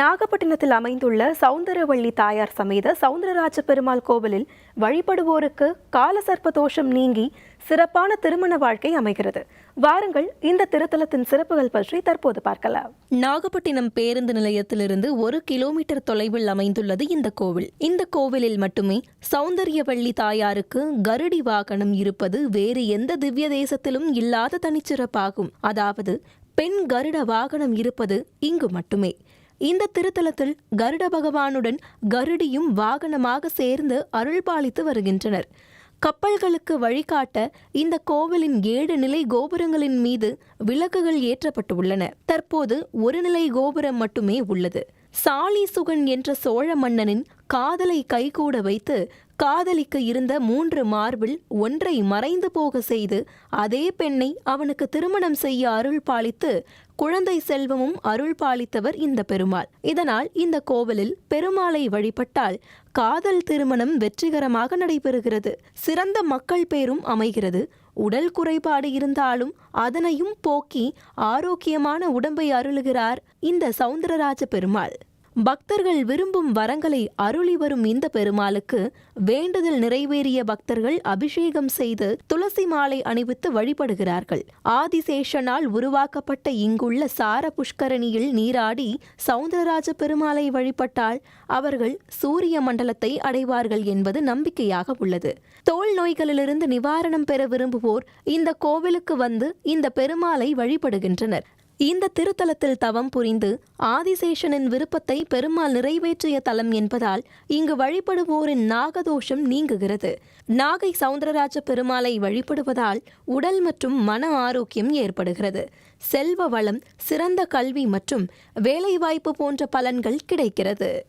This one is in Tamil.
நாகப்பட்டினத்தில் அமைந்துள்ள சவுந்தரவள்ளி தாயார் சமேத சவுந்தரராஜ பெருமாள் கோவிலில் வழிபடுவோருக்கு காலசர்ப்ப தோஷம் நீங்கி சிறப்பான திருமண வாழ்க்கை அமைகிறது. வாருங்கள் இந்த திருத்தலத்தின் சிறப்புகள் பற்றி தற்போது பார்க்கலாம். நாகப்பட்டினம் பேருந்து நிலையத்திலிருந்து ஒரு கிலோமீட்டர் தொலைவில் அமைந்துள்ளது இந்த கோவில். இந்த கோவிலில் மட்டுமே சௌந்தரியவள்ளி தாயாருக்கு கருடி வாகனம் இருப்பது வேறு எந்த திவ்ய தேசத்திலும் இல்லாத தனிச்சிறப்பாகும். அதாவது பெண் கருட வாகனம் இருப்பது இங்கு மட்டுமே. இந்த திருத்தலத்தில் கருட பகவானுடன் கருடியும் வாகனமாக சேர்ந்து அருள்பாலித்து வருகின்றனர். கப்பல்களுக்கு வழிகாட்ட இந்த கோவிலின் ஏழு நிலை கோபுரங்களின் மீது விளக்குகள் ஏற்றப்பட்டுள்ளன. தற்போது ஒரு நிலை கோபுரம் மட்டுமே உள்ளது. சாலிசுகன் என்ற சோழ மன்னனின் காதலை கைகூட வைத்து காதலிக்கு இருந்த மூன்று மார்பில் ஒன்றை மறைந்து போக செய்து அதே பெண்ணை அவனுக்கு திருமணம் செய்ய அருள் பாலித்து குழந்தை செல்வமும் அருள் பாலித்தவர் இந்த பெருமாள். இதனால் இந்த கோவிலில் பெருமாளை வழிபட்டால் காதல் திருமணம் வெற்றிகரமாக நடைபெறுகிறது. சிறந்த மக்கள் பேரும் அமைகிறது. உடல் குறைபாடு இருந்தாலும் அதனையும் போக்கி ஆரோக்கியமான உடம்பை அருளுகிறார் இந்த சவுந்தரராஜ பெருமாள். பக்தர்கள் விரும்பும் வரங்களை அருளி வரும் இந்த பெருமாளுக்கு வேண்டுதல் நிறைவேறிய பக்தர்கள் அபிஷேகம் செய்து துளசி மாலை அணிவித்து வழிபடுகிறார்கள். ஆதிசேஷனால் உருவாக்கப்பட்ட இங்குள்ள சார புஷ்கரணியில் நீராடி சவுந்தரராஜ பெருமாளை வழிபட்டால் அவர்கள் சூரிய மண்டலத்தை அடைவார்கள் என்பது நம்பிக்கையாக உள்ளது. தோல் நோய்களிலிருந்து நிவாரணம் பெற விரும்புவோர் இந்த கோவிலுக்கு வந்து இந்த பெருமாளை வழிபடுகின்றனர். இந்த திருத்தலத்தில் தவம் புரிந்து ஆதிசேஷனின் விருப்பத்தை பெருமாள் நிறைவேற்றிய தலம் என்பதால் இங்கு வழிபடுவோரின் நாகதோஷம் நீங்குகிறது. நாகை சவுந்தரராஜ பெருமாளை வழிபடுவதால் உடல் மற்றும் மன ஆரோக்கியம் ஏற்படுகிறது. செல்வ வளம் சிறந்த கல்வி மற்றும் வேலைவாய்ப்பு போன்ற பலன்கள் கிடைக்கிறது.